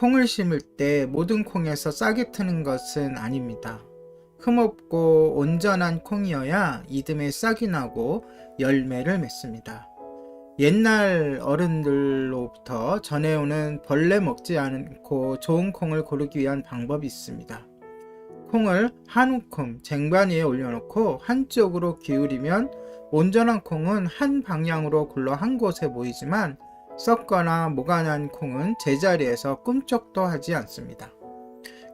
콩을 심을 때 모든 콩에서 싹이 트는 것은 아닙니다. 흠없고 온전한 콩이어야 이듬해 싹이 나고 열매를 맺습니다. 옛날 어른들로부터 전해오는 벌레 먹지 않고 좋은 콩을 고르기 위한 방법이 있습니다. 콩을 한 움큼 쟁반 위에 올려놓고 한쪽으로 기울이면 온전한 콩은 한 방향으로 굴러 한 곳에 모이지만 썩거나 모가난 콩은 제자리에서 꿈쩍도 하지 않습니다.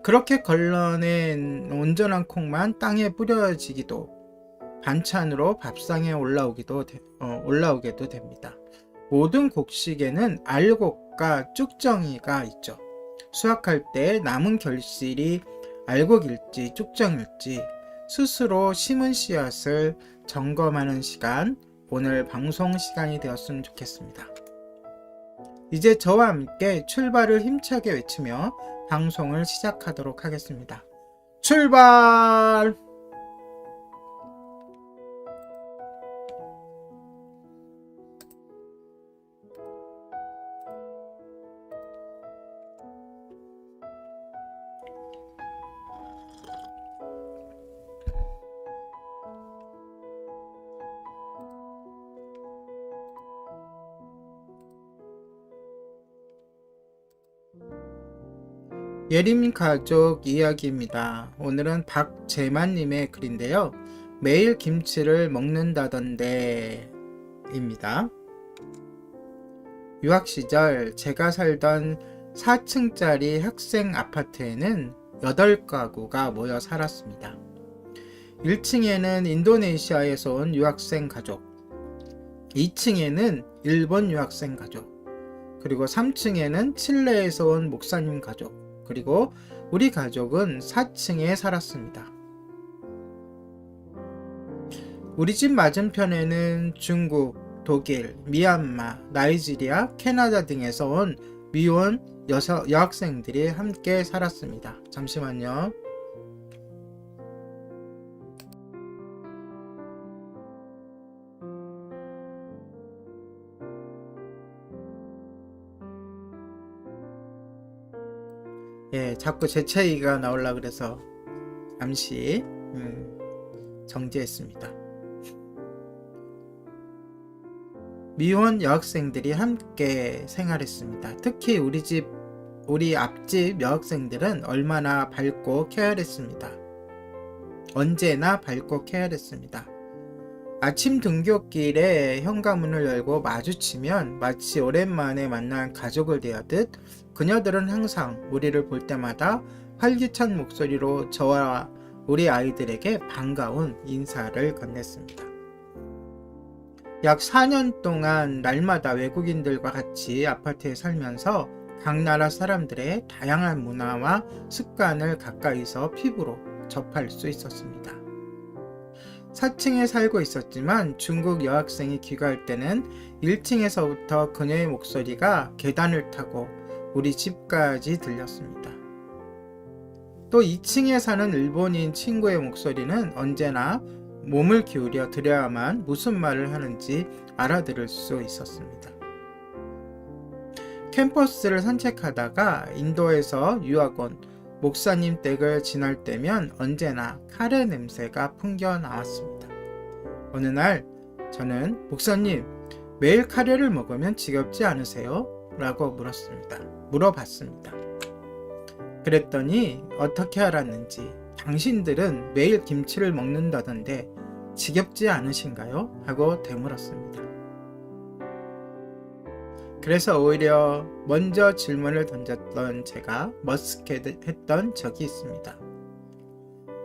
그렇게 걸러낸 온전한 콩만 땅에 뿌려지기도 반찬으로 밥상에 올라오기도 되- 어, 올라오게도 됩니다. 모든 곡식에는 알곡과 쭉정이가 있죠. 수확할 때 남은 결실이 알곡일지 쭉정일지 스스로 심은 씨앗을 점검하는 시간, 오늘 방송 시간이 되었으면 좋겠습니다. 이제 저와 함께 출발을 힘차게 외치며 방송을 시작하도록 하겠습니다. 출발! 예림 가족 이야기입니다. 오늘은 박재만님의 글인데요. 매일 김치를 먹는다던데 입니다. 유학 시절 제가 살던 4층짜리 학생 아파트에는 8가구가 모여 살았습니다. 1층에는 인도네시아에서 온 유학생 가족, 2층에는 일본 유학생 가족, 그리고 3층에는 칠레에서 온 목사님 가족, 그리고 우리 가족은 4층에 살았습니다. 우리 집 맞은편에는 중국, 독일, 미얀마, 나이지리아, 캐나다 등에서 온 미혼 여서, 여학생들이 함께 살았습니다. 잠시만요. 예, 자꾸 재채기가 나올라 그래서 잠시 음, 정지했습니다. 미혼 여학생들이 함께 생활했습니다. 특히 우리 집, 우리 앞집 여학생들은 얼마나 밝고 쾌활했습니다. 언제나 밝고 쾌활했습니다. 아침 등교길에 현관문을 열고 마주치면 마치 오랜만에 만난 가족을 대하듯 그녀들은 항상 우리를 볼 때마다 활기찬 목소리로 저와 우리 아이들에게 반가운 인사를 건넸습니다. 약 4년 동안 날마다 외국인들과 같이 아파트에 살면서 각 나라 사람들의 다양한 문화와 습관을 가까이서 피부로 접할 수 있었습니다. 4층에 살고 있었지만 중국 여학생이 귀가할 때는 1층에서부터 그녀의 목소리가 계단을 타고 우리 집까지 들렸습니다. 또 2층에 사는 일본인 친구의 목소리는 언제나 몸을 기울여 들여야만 무슨 말을 하는지 알아들을 수 있었습니다. 캠퍼스를 산책하다가 인도에서 유학원 목사님 댁을 지날 때면 언제나 카레 냄새가 풍겨 나왔습니다. 어느 날 저는 목사님 매일 카레를 먹으면 지겹지 않으세요? 라고 물었습니다. 물어봤습니다. 그랬더니 어떻게 알았는지 당신들은 매일 김치를 먹는다던데 지겹지 않으신가요? 하고 되물었습니다. 그래서 오히려 먼저 질문을 던졌던 제가 머쓱했던 적이 있습니다.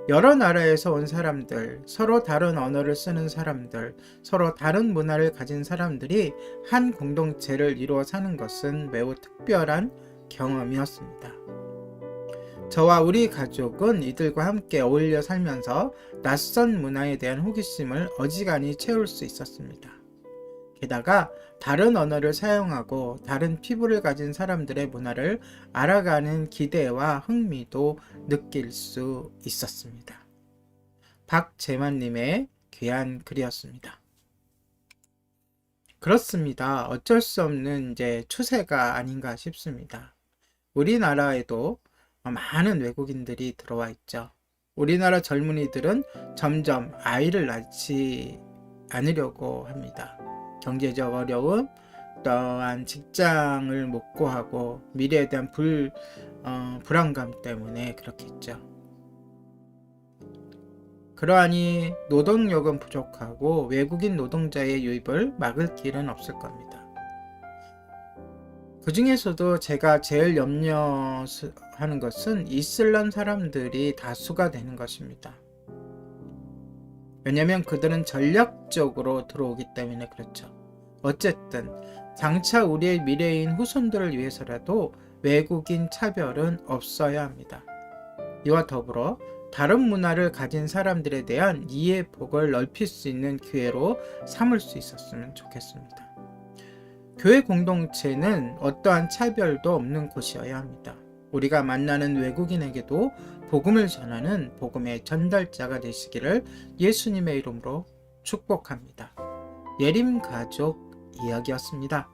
여러 나라에서 온 사람들, 서로 다른 언어를 쓰는 사람들, 서로 다른 문화를 가진 사람들이 한 공동체를 이루어 사는 것은 매우 특별한 경험이었습니다. 저와 우리 가족은 이들과 함께 어울려 살면서 낯선 문화에 대한 호기심을 어지간히 채울 수 있었습니다. 게다가 다른 언어를 사용하고 다른 피부를 가진 사람들의 문화를 알아가는 기대와 흥미도 느낄 수 있었습니다. 박재만님의 귀한 글이었습니다. 그렇습니다. 어쩔 수 없는 이제 추세가 아닌가 싶습니다. 우리나라에도 많은 외국인들이 들어와 있죠. 우리나라 젊은이들은 점점 아이를 낳지 않으려고 합니다. 경제적 어려움, 또한 직장을 못 구하고 미래에 대한 불, 어, 불안감 때문에 그렇겠죠. 그러하니 노동력은 부족하고 외국인 노동자의 유입을 막을 길은 없을 겁니다. 그 중에서도 제가 제일 염려하는 것은 이슬람 사람들이 다수가 되는 것입니다. 왜냐하면 그들은 전략적으로 들어오기 때문에 그렇죠. 어쨌든 장차 우리의 미래인 후손들을 위해서라도 외국인 차별은 없어야 합니다. 이와 더불어 다른 문화를 가진 사람들에 대한 이해 폭을 넓힐 수 있는 기회로 삼을 수 있었으면 좋겠습니다. 교회 공동체는 어떠한 차별도 없는 곳이어야 합니다. 우리가 만나는 외국인에게도 복음을 전하는 복음의 전달자가 되시기를 예수님의 이름으로 축복합니다. 예림 가족 이야기였습니다.